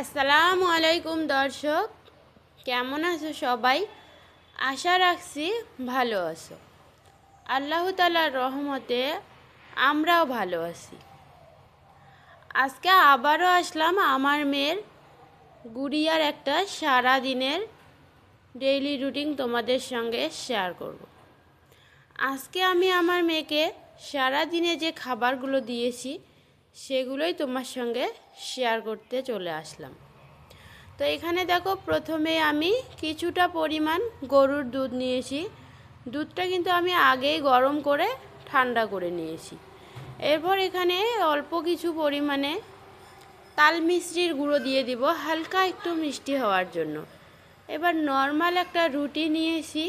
আসসালামু আলাইকুম দর্শক। কেমন আছো সবাই? আশা রাখছি ভালো আছো। আল্লাহ তালার রহমতে আমরাও ভালো আছি। আজকে আবারও আসলাম আমার মেয়ের গুড়িয়ার একটা সারা দিনের ডেইলি রুটিন তোমাদের সঙ্গে শেয়ার করব। আজকে আমি আমার মেয়েকে সারা দিনে যে খাবারগুলো দিয়েছি সেগুলোই তোমার সঙ্গে শেয়ার করতে চলে আসলাম। তো এখানে দেখো প্রথমে আমি কিছুটা পরিমাণ গরুর দুধ নিয়েছি। দুধটা কিন্তু আমি আগেই গরম করে ঠান্ডা করে নিয়েছি। এরপর এখানে অল্প কিছু পরিমাণে তাল মিষ্টির গুঁড়ো দিয়ে দিব, হালকা একটু মিষ্টি হওয়ার জন্য। এবার নর্মাল একটা রুটি নিয়েছি।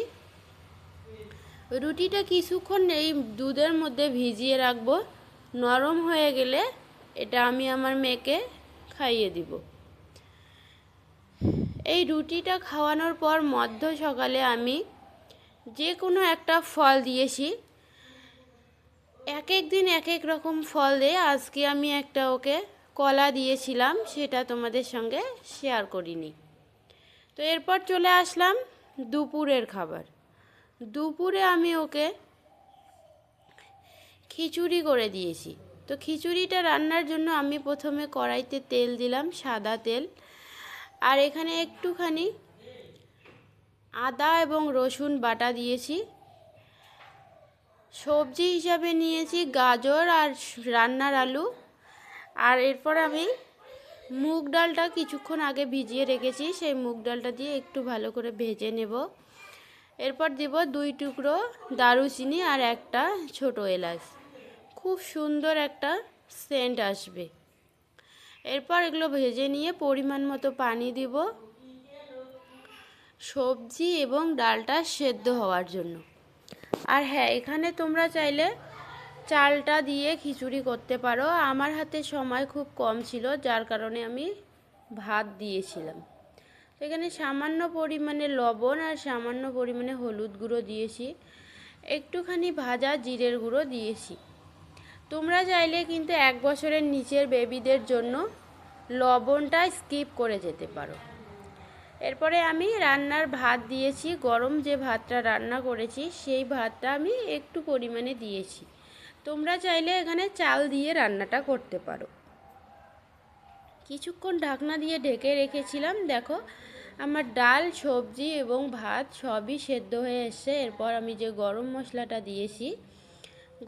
রুটিটা কিছুক্ষণ এই দুধের মধ্যে ভিজিয়ে রাখব। নরম হয়ে গেলে এটা আমি আমার মেয়েকে খাইয়ে দিব। এই রুটিটা খাওয়ানোর পর মধ্য সকালে আমি যে কোনো একটা ফল দিয়েছি। এক এক দিন এক এক রকম ফল দিয়ে আজকে আমি একটা ওকে কলা দিয়েছিলাম, সেটা তোমাদের সঙ্গে শেয়ার করিনি। তো এরপর চলে আসলাম দুপুরের খাবার। দুপুরে আমি ওকে খিচুড়ি করে দিয়েছি। তো খিচুড়িটা রান্নার জন্য আমি প্রথমে কড়াইতে তেল দিলাম, সাদা তেল। আর এখানে একটুখানি আদা এবং রসুন বাটা দিয়েছি। সবজি হিসাবে নিয়েছি গাজর আর রান্নার আলু। আর এরপর আমি মুগ ডালটা কিছুক্ষণ আগে ভিজিয়ে রেখেছি, সেই মুগ ডালটা দিয়ে একটু ভালো করে ভেজে নেব। এরপর দিব দুই টুকরো দারুচিনি আর একটা ছোট এলাচ। খুব সুন্দর একটা সেন্ট আসবে। এরপর এগুলো ভেজে নিয়ে পরিমাণ মতো পানি দিব। সবজি এবং ডালটা সেদ্ধ হওয়ার জন্য। আর হ্যাঁ এখানে তোমরা চাইলে চালটা দিয়ে খিচুড়ি করতে পারো। আমার হাতে সময় খুব কম ছিল, যার কারণে আমি ভাত দিয়েছিলাম। এখানে সামান্য পরিমাণে লবণ আর সামান্য পরিমাণে হলুদ গুঁড়ো দিয়েছি। একটুখানি ভাজা জিরের গুঁড়ো দিয়েছি। তোমরা চাইলে কিন্তু এক বছরের নিচের বেবিদের জন্য লবণটা স্কিপ করে যেতে পারো। এরপরে আমি রান্নার ভাত দিয়েছি, গরম যে ভাতটা রান্না করেছি, সেই ভাতটা আমি একটু পরিমাণে দিয়েছি। তোমরা চাইলে এখানে চাল দিয়ে রান্নাটা করতে পারো। কিছুক্ষণ ঢাকনা দিয়ে ঢেকে রেখেছিলাম, দেখো আমার ডাল, সবজি এবং ভাত সবই সেদ্ধ হয়ে এসছে। এরপর আমি যে গরম মশলাটা দিয়েছি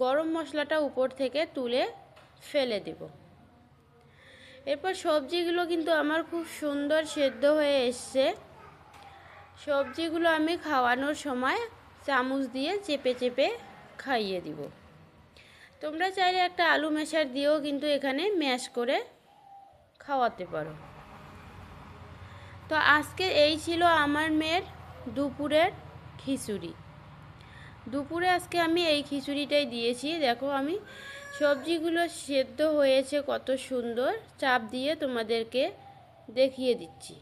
গরম মশলাটা উপর থেকে তুলে ফেলে দেব। এরপর সবজিগুলো কিন্তু আমার খুব সুন্দর সেদ্ধ হয়ে এসছে। সবজিগুলো আমি খাওয়ানোর সময় চামচ দিয়ে চেপে চেপে খাইয়ে দিব। তোমরা চাইলে একটা আলু মেশার দিয়েও কিন্তু এখানে ম্যাশ করে খাওয়াতে পারো। তো আজকে এই ছিল আমার মেয়ের দুপুরের খিচুড়ি। দুপুরে আজকে আমি এই খিচুড়িটাই দিয়েছি। দেখো আমি সবজিগুলো সেদ্ধ হয়েছে কত সুন্দর। চাপ দিয়ে তোমাদেরকে দেখিয়ে দিচ্ছি।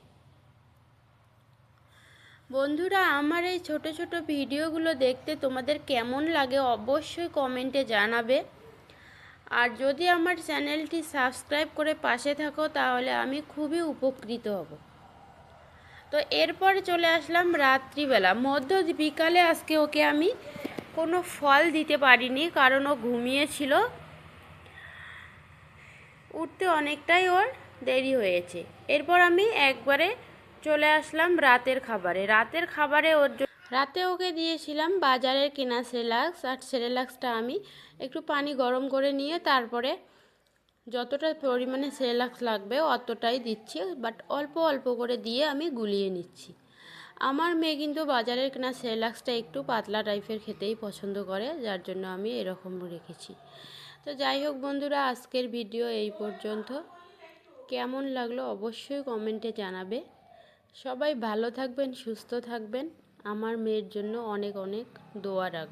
বন্ধুরা, আমার এই ছোট ছোট ভিডিওগুলো দেখতে তোমাদের কেমন লাগে অবশ্যই কমেন্টে জানাবে। আর যদি আমার চ্যানেলটি সাবস্ক্রাইব করে পাশে থাকো, তাহলে আমি খুবই উপকৃত হব। তো এরপরে চলে আসলাম রাত্রিবেলা। মধ্য বিকালে আজকে ওকে আমি কোনো ফল দিতে পারিনি, কারণ ও ঘুমিয়েছিল। উঠতে অনেকটাই ওর দেরি হয়েছে। এরপর আমি একবারে চলে আসলাম রাতের খাবারে। রাতের খাবারে ওর রাতে ওকে দিয়েছিলাম বাজারের কেনা সেরেলাক্স আর সেরেলাক্সটা আমি একটু পানি গরম করে নিয়ে তারপরে যতটা পরিমাণে সেরেলাক্স লাগবে অতটাই দিচ্ছি বাট অল্প অল্প করে দিয়ে আমি গুলিয়ে নিচ্ছি। আমার মেয়ে কিন্তু বাজারের কেনা সেরেলাক্সটা একটু পাতলা টাইপের খেতেই পছন্দ করে, যার জন্য আমি এরকম রেখেছি। তো যাই হোক বন্ধুরা, আজকের ভিডিও এই পর্যন্ত। কেমন লাগল অবশ্যই কমেন্টে জানাবে। সবাই ভালো থাকবেন, সুস্থ থাকবেন। আমার মেয়ের জন্য অনেক অনেক দোয়া রাখবেন